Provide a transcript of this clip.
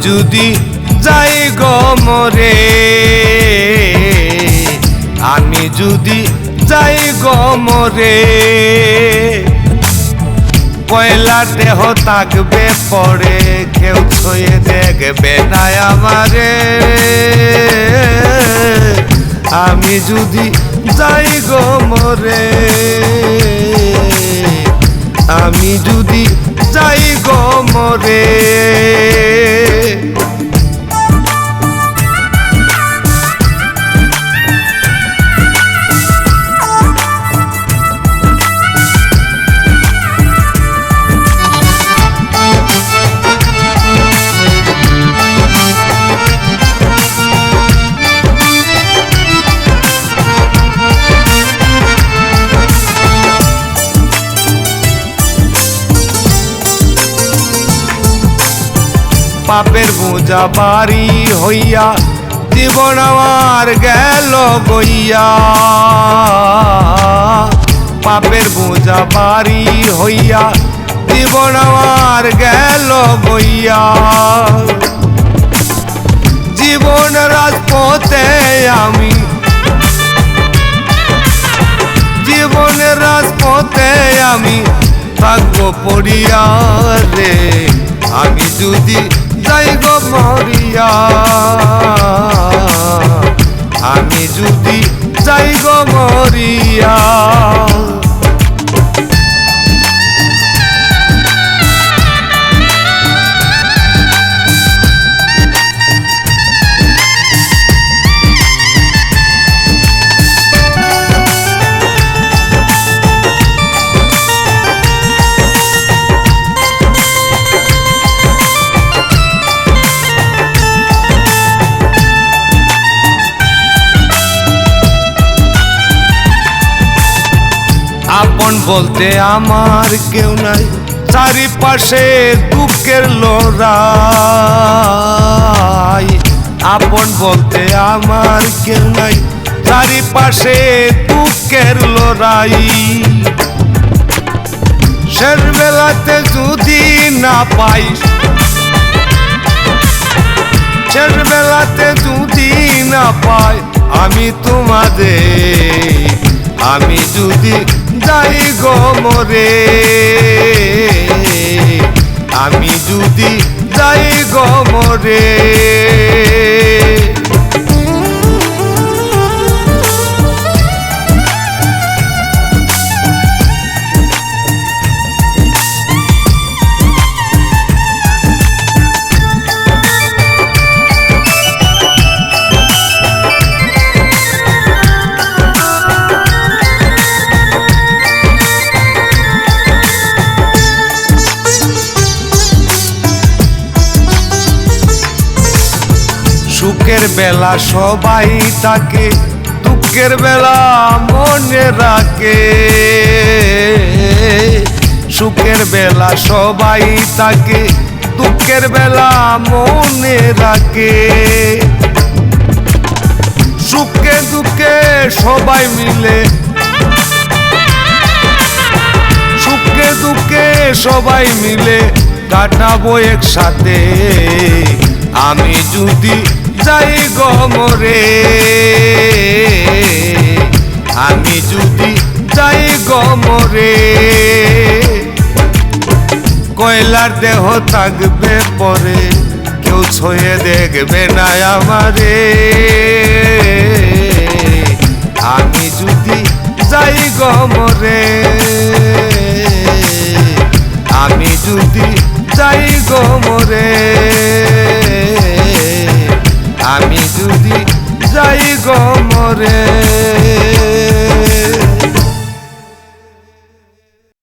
যদি যাই গমরে আমি যদি যাই গমরে পয়লা দেহ থাকবে পরে, কেউ ছুঁয়ে দেখবে না আমারে। আমি যদি যাই গো মরে আমি যদি যাই গো মরে পাপের বোঝা বাড়ি হইয়া, জীবন আমার গেল গইয়া পাপের বোঝা বাড়ি হইয়া, জীবন আমার গেল গইয়া জীবন রাজপথে আমি জীবনের রাজপথে আমি থাকব পড়িয়া রে। আমি যদি যাই গো মরিয়া। আমি যদি যাই গো মরিয়া। বলতে আমার কেউ নাই। চারিপাশে দুঃখের লড়াই। আপন বলতে আমার কেউ নাই। চারিপাশে দুঃখের লড়াই। শেষ বেলাতে যদি না পাই, শেষ বেলাতে যদি না পাই, আমি তোমাদের আমি যদি যাই গো মরে। আমি যদি যাই গো মরে। সুখের বেলা সবাই তাকে, দুঃখের বেলা মনে রাখে। সুখের বেলা সবাই তাকে, দুঃখের বেলা মনে রাখে। সুখে দুঃখে সবাই মিলে, সুখে দুঃখে সবাই মিলে কাটাবো একসাথে। আমি যদি যাই গমরে আমি যদি যাই গমরে কয়লার দেহ থাকবে পরে, কেউ ছুঁয়ে দেখবে না আমারে। আমি যদি যাই গমরে আমি যদি যাই গমরে